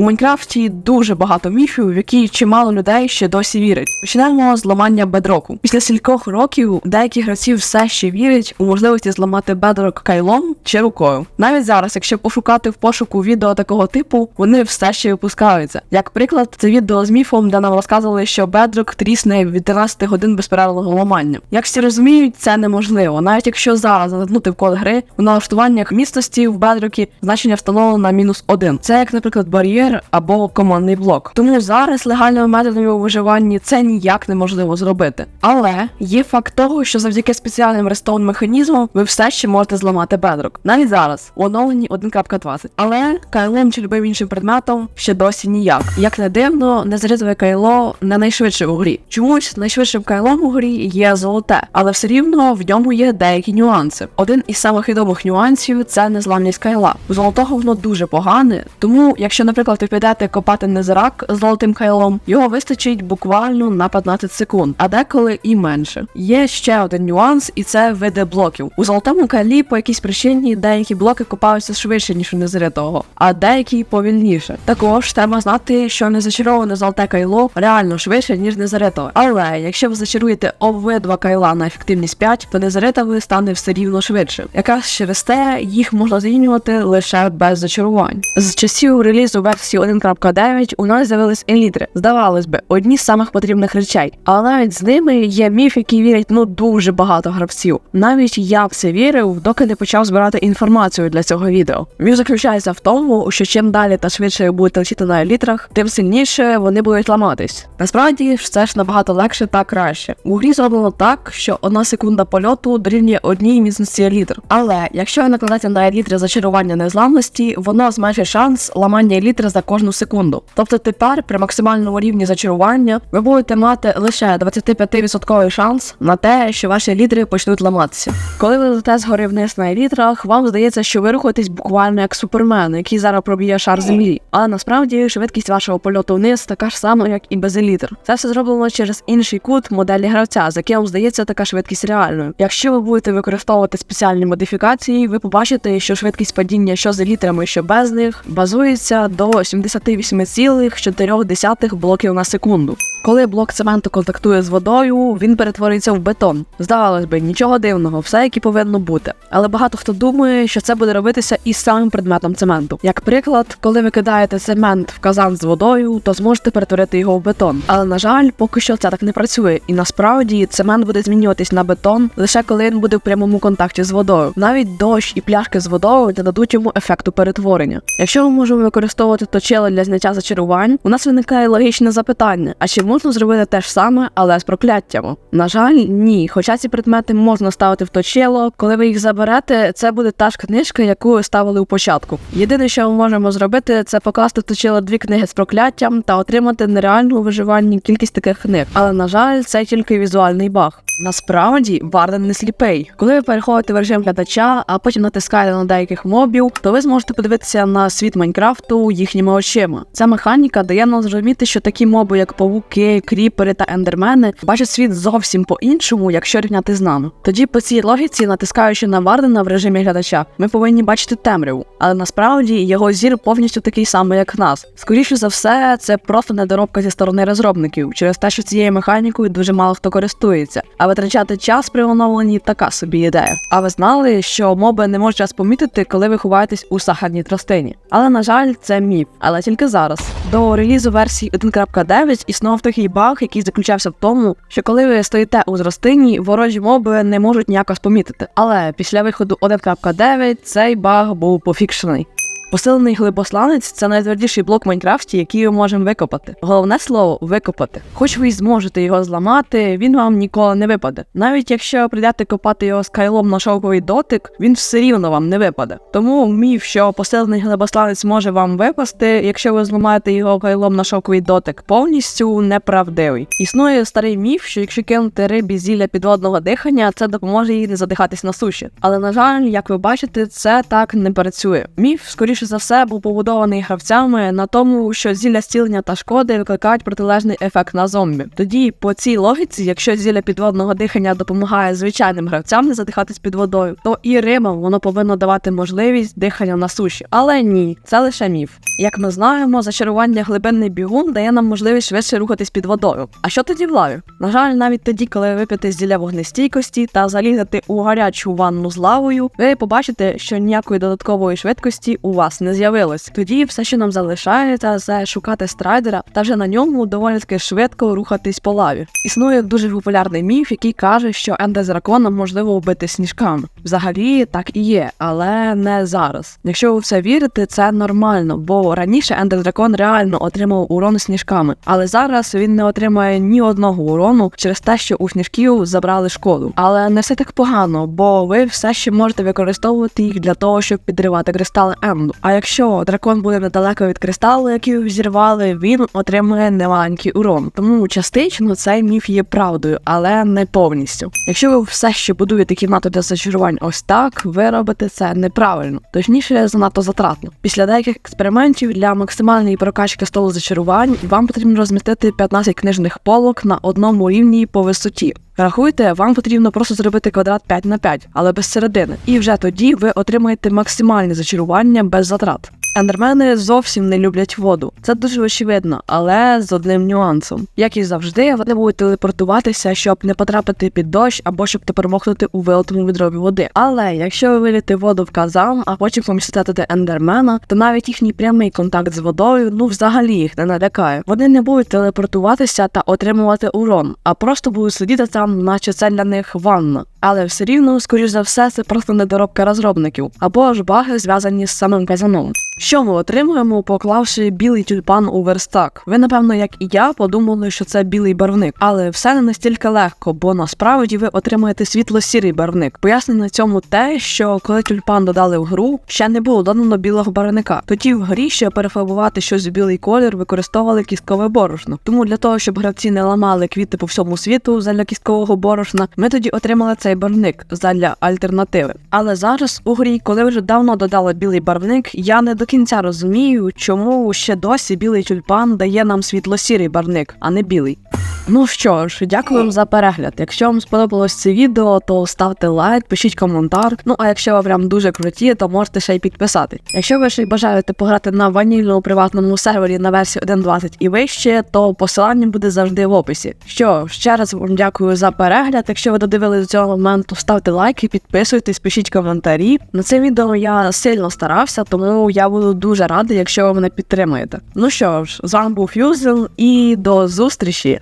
У Майнкрафті дуже багато міфів, в які чимало людей ще досі вірять. Почнемо з ламання бедроку. Після стількох років деякі гравці все ще вірять у можливості зламати бедрок кайлом чи рукою. Навіть зараз, якщо пошукати в пошуку відео такого типу, вони все ще випускаються. Як приклад, це відео з міфом, де нам розказували, що бедрок трісне від 13 годин безперервного ламання. Як всі розуміють, це неможливо. Навіть якщо зараз заткнути в код гри у налаштуваннях міцності в бедрокі значення встановлено на мінус один. Це як, наприклад, бар'єр або командний блок. Тому зараз легальними методами у виживанні це ніяк неможливо зробити. Але є факт того, що завдяки спеціальним рестоун механізмам ви все ще можете зламати бедрок. Навіть зараз у оновленні 1.20. Але кайлом чи любим іншим предметом ще досі ніяк. Як не дивно, незарізове кайло не найшвидше у грі. Чомусь найшвидшим кайлом у грі є золоте, але все рівно в ньому є деякі нюанси. Один із самих відомих нюансів це незламність кайла. У золотого воно дуже погане, тому якщо, наприклад, ви підете копати незрак з золотим кайлом, його вистачить буквально на 15 секунд, а деколи і менше. Є ще один нюанс, і це види блоків. У золотому кайлі по якійсь причині деякі блоки копаються швидше, ніж у незритого, а деякі повільніше. Також треба знати, що незачароване золоте кайло реально швидше, ніж незаритове. Але якщо ви зачаруєте обидва кайла на ефективність 5, то незаритове стане все рівно швидше. Якраз через те їх можна змінювати лише без зачарувань. З часів релізу версії 1.9 у нас з'явились елітри. Здавалось би, одні з самих потрібних речей. Але навіть з ними є міф, який вірять ну дуже багато гравців. Навіть я в це вірив, доки не почав збирати інформацію для цього відео. Міф заключається в тому, що чим далі та швидше ви будете летіти на елітрах, тим сильніше вони будуть ламатись. Насправді ж це ж набагато легше та краще. У грі зроблено так, що одна секунда польоту дорівнює одній міцності елітр. Але якщо ви накладете на елітри зачарування незламності, воно зменшить шанс ламання елітри за кожну секунду. Тобто тепер при максимальному рівні зачарування ви будете мати лише 25% шанс на те, що ваші елітри почнуть ламатися. Коли ви летите згори вниз на елітрах, вам здається, що ви рухаєтесь буквально як супермен, який зараз проб'є шар землі. Але насправді швидкість вашого польоту вниз така ж сама, як і без елітр. Це все зроблено через інший кут моделі гравця, за яким здається така швидкість реальною. Якщо ви будете використовувати спеціальні модифікації, ви побачите, що швидкість падіння що з елітрами, що без них базується до 78,4 блоків на секунду. Коли блок цементу контактує з водою, він перетвориться в бетон. Здавалось би, нічого дивного, все як і повинно бути. Але багато хто думає, що це буде робитися із самим предметом цементу. Як приклад, коли ви кидаєте цемент в казан з водою, то зможете перетворити його в бетон. Але на жаль, поки що це так не працює, і насправді цемент буде змінюватись на бетон лише коли він буде в прямому контакті з водою. Навіть дощ і пляшки з водою не дадуть йому ефекту перетворення. Якщо ми можемо використовувати точили для зняття зачарувань, у нас виникає логічне запитання: а чи можна зробити те ж саме, але з прокляттями? На жаль, ні. Хоча ці предмети можна ставити в точило, коли ви їх заберете, це буде та ж книжка, яку ставили у початку. Єдине, що ми можемо зробити, це покласти в точило дві книги з прокляттям та отримати нереальну у виживанні кількість таких книг. Але на жаль, це тільки візуальний баг. Насправді Варден не сліпий. Коли ви переходите режим глядача, а потім натискаєте на деяких мобів, то ви зможете подивитися на світ Майнкрафту їхніми очима. Ця механіка дає нам зрозуміти, що такі моби, як павуки, кріпери та ендермени, бачать світ зовсім по-іншому, якщо рівняти з нами. Тоді по цій логіці, натискаючи на Вардена в режимі глядача, ми повинні бачити темряву. Але насправді його зір повністю такий самий, як нас. Скоріше за все, це просто недоробка зі сторони розробників, через те, що цією механікою дуже мало хто користується. А витрачати час при оновленні така собі ідея. А ви знали, що моби не можуть вас помітити, коли ви ховаєтесь у сахарній тростині. Але на жаль, це міф, але тільки зараз. До релізу версії 1.9 існував такий баг, який заключався в тому, що коли ви стоїте у зростині, ворожі моби не можуть ніяк вас помітити. Але після виходу 1.9 цей баг був пофікшений. Посилений глибосланець це найтвердіший блок в Майнкрафті, який ми можемо викопати. Головне слово викопати. Хоч ви зможете його зламати, він вам ніколи не випаде. Навіть якщо прийдете копати його з кайлом на шовковий дотик, він все рівно вам не випаде. Тому міф, що посилений глибосланець може вам випасти, якщо ви зламаєте його кайлом на шовковий дотик, повністю неправдивий. Існує старий міф, що якщо кинути рибі зілля підводного дихання, це допоможе їй не задихатись на суші. Але на жаль, як ви бачите, це так не працює. Міф скоріше скоріше за все, був побудований гравцями на тому, що зілля зцілення та шкоди викликають протилежний ефект на зомбі. Тоді, по цій логіці, якщо зілля підводного дихання допомагає звичайним гравцям не задихатись під водою, то і рибам воно повинно давати можливість дихання на суші. Але ні, це лише міф. Як ми знаємо, зачарування глибинний бігун дає нам можливість швидше рухатись під водою. А що тоді в лаві? На жаль, навіть тоді, коли ви вип'єте зілля вогнестійкості та залізете у гарячу ванну з лавою, ви побачите, що ніякої додаткової швидкості у вас не з'явилось. Тоді все, що нам залишається, це шукати страйдера та вже на ньому доволі таки швидко рухатись по лаві. Існує дуже популярний міф, який каже, що ендер дракона можливо вбити сніжками. Взагалі так і є, але не зараз. Якщо ви в це вірите, це нормально, бо раніше ендер дракон реально отримав урон сніжками, але зараз він не отримає ні одного урону через те, що у сніжків забрали шкоду. Але не все так погано, бо ви все ще можете використовувати їх для того, щоб підривати кристали енду. А якщо дракон буде недалеко від кристалу, який ви взірвали, він отримує немаленький урон. Тому частично цей міф є правдою, але не повністю. Якщо ви все ще будуєте кімнату для зачарувань ось так, ви робите це неправильно, точніше, занадто затратно. Після деяких експериментів для максимальної прокачки столу зачарувань вам потрібно розмістити 15 книжних полок на одному рівні по висоті. Рахуйте, вам потрібно просто зробити квадрат 5 на 5, але без середини. І вже тоді ви отримаєте максимальне зачарування без затрат. Ендермени зовсім не люблять воду. Це дуже очевидно, але з одним нюансом. Як і завжди, вони будуть телепортуватися, щоб не потрапити під дощ або щоб не промокнути у вилитому відрові води. Але якщо ви виліте воду в казан, а потім помістите ендермена, то навіть їхній прямий контакт з водою ну взагалі їх не налякає. Вони не будуть телепортуватися та отримувати урон, а просто будуть сидіти там, наче це для них ванна. Але все рівно, скоріш за все, це просто недоробка розробників або ж баги зв'язані з самим казаном. Що ми отримуємо, поклавши білий тюльпан у верстак? Ви, напевно, як і я, подумали, що це білий барвник, але все не настільки легко, бо насправді ви отримаєте світло-сірий барвник. Пояснення цьому те, що коли тюльпан додали в гру, ще не було додано білого барвника. Тоді в грі, щоб перефарбувати щось в білий колір, використовували кісткове борошно. Тому для того, щоб гравці не ламали квіти по всьому світу задля кісткового борошна, ми тоді отримали цей барвник задля альтернативи. Але зараз у грі, коли вже давно додали білий барвник, я не до кінця розумію, чому ще досі білий тюльпан дає нам світло-сірий барвник, а не білий. Ну що ж, дякую вам за перегляд. Якщо вам сподобалось це відео, то ставте лайк, пишіть коментар. Ну а якщо ви прям дуже круті, то можете ще й підписати. Якщо ви ще й бажаєте пограти на ванільному приватному сервері на версії 1.20 і вище, то посилання буде завжди в описі. Що ще раз вам дякую за перегляд. Якщо ви додивились до цього моменту, ставте лайки, підписуйтесь, пишіть коментарі. На це відео я сильно старався, тому я буду дуже радий, якщо ви мене підтримаєте. Ну що ж, з вами був Фюзел і до зустрічі.